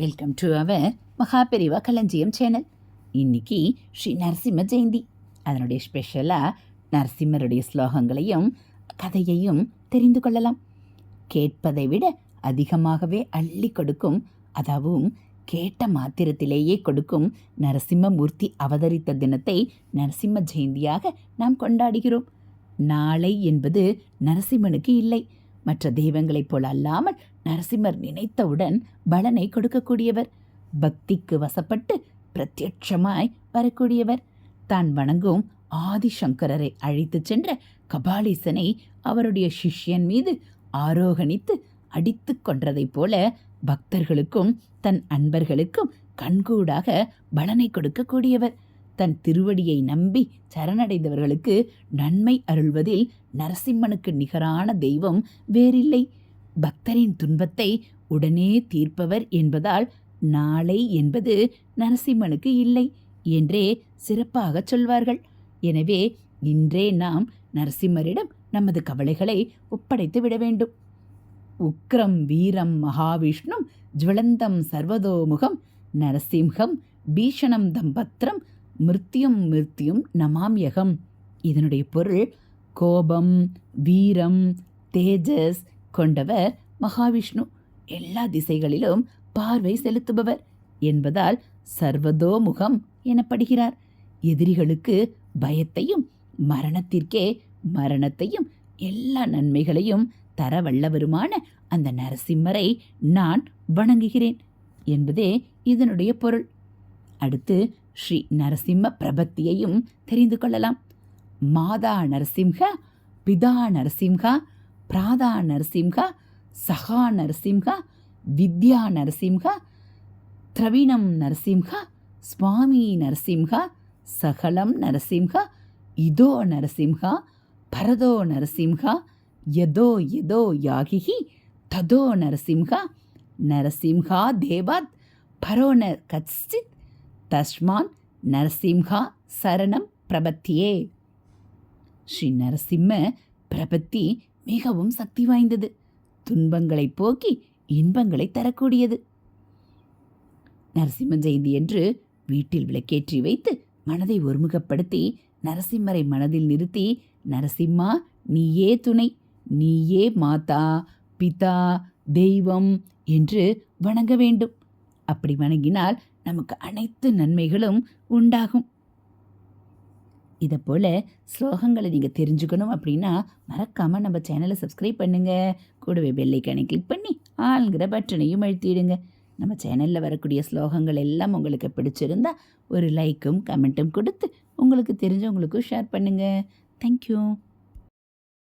Welcome to our Maha Periyava களஞ்சியம் channel இன்னைக்கு ஸ்ரீ நரசிம்ம ஜெயந்தி அதனுடைய ஸ்பெஷலாக நரசிம்மருடைய ஸ்லோகங்களையும் கதையையும் தெரிந்து கொள்ளலாம். கேட்பதை விட அதிகமாகவே அள்ளி கொடுக்கும் அதாவும் கேட்ட மாத்திரத்திலேயே கொடுக்கும் நரசிம்மமூர்த்தி அவதரித்த தினத்தை நரசிம்ம ஜெயந்தியாக நாம் கொண்டாடுகிறோம். நாளை என்பது நரசிம்மனுக்கு இல்லை. மற்ற தெய்வங்களைப் போல அல்லாமல் நரசிம்மர் நினைத்தவுடன் பலனை கொடுக்கக்கூடியவர். பக்திக்கு வசப்பட்டு பிரத்யட்சமாய் வரக்கூடியவர். தான் வணங்கும் ஆதிசங்கரரை அழைத்துச் சென்ற கபாலீசனை அவருடைய சிஷ்யன் மீது ஆரோகணித்து அடித்துக் கொன்றதைப் போல பக்தர்களுக்கும் தன் அன்பர்களுக்கும் கண்கூடாக பலனை கொடுக்கக்கூடியவர். தன் திருவடியை நம்பி சரணடைந்தவர்களுக்கு நன்மை அருள்வதில் நரசிம்மனுக்கு நிகரான தெய்வம் வேறில்லை. பக்தரின் துன்பத்தை உடனே தீர்ப்பவர் என்பதால் நாளை என்பது நரசிம்மனுக்கு இல்லை என்றே சிறப்பாக சொல்வார்கள். எனவே இன்றே நாம் நரசிம்மரிடம் நமது கவலைகளை ஒப்படைத்து விட வேண்டும். உக்ரம் வீரம் மகாவிஷ்ணும் ஜுவலந்தம் சர்வதோமுகம் நரசிம்ஹம் பீஷணம் தம்பத்ரம் மிருத்தியும் மிருத்தியும் நமாம்யகம் இதனுடைய பொருள் கோபம் வீரம் தேஜஸ் கொண்டவர் மகாவிஷ்ணு. எல்லா திசைகளிலும் பார்வை செலுத்துபவர் என்பதால் சர்வதோமுகம் எனப்படுகிறார். எதிரிகளுக்கு பயத்தையும் மரணத்திற்கே மரணத்தையும் எல்லா நன்மைகளையும் தர வல்லவருமான அந்த நரசிம்மரை நான் வணங்குகிறேன் என்பதே இதனுடைய பொருள். அடுத்து ஸ்ரீ நரசிம்ம பிரபத்தியையும் தெரிந்து கொள்ளலாம். மாதா நரசிம்ஹ பிதா நரசிம்ஹ பிராதா நரசிம்ஹ சகா நரசிம்ஹ வித்யா நரசிம்ஹ திரவிணம் நரசிம்ஹ சுவாமி நரசிம்ஹ சகலம் நரசிம்ஹ இதோ நரசிம்ஹ பரதோ நரசிம்ஹ யதோ யதோ யாகிஹி ததோ நரசிம்ஹ நரசிம்ஹா தேவாத் பரோ நர் கச்சித் தஸ்மான் நரசிம்ஹா சரணம் பிரபத்தியே. ஸ்ரீ நரசிம்ம பிரபத்தி மிகவும் சக்தி வாய்ந்தது. துன்பங்களை போக்கி இன்பங்களை தரக்கூடியது. நரசிம்ம ஜெயந்தி என்று வீட்டில் விளக்கேற்றி வைத்து மனதை ஒருமுகப்படுத்தி நரசிம்மரை மனதில் நிறுத்தி நரசிம்மா நீயே துணை நீயே மாதா பிதா தெய்வம் என்று வணங்க வேண்டும். அப்படி வணங்கினால் நமக்கு அனைத்து நன்மைகளும் உண்டாகும். இதை போல் ஸ்லோகங்களை நீங்கள் தெரிஞ்சுக்கணும் அப்படின்னா மறக்காமல் நம்ம சேனலை சப்ஸ்கிரைப் பண்ணுங்கள் கூடவே பெல்லைக்கானை கிளிக் பண்ணி ஆளுங்கிற பட்டனையும் அழுத்திடுங்க. நம்ம சேனலில் வரக்கூடிய ஸ்லோகங்கள் எல்லாம் உங்களுக்கு பிடிச்சிருந்தா ஒரு லைக்கும் கமெண்ட்டும் கொடுத்து உங்களுக்கு தெரிஞ்சவங்களுக்கும் ஷேர் பண்ணுங்கள் தேங்க்யூ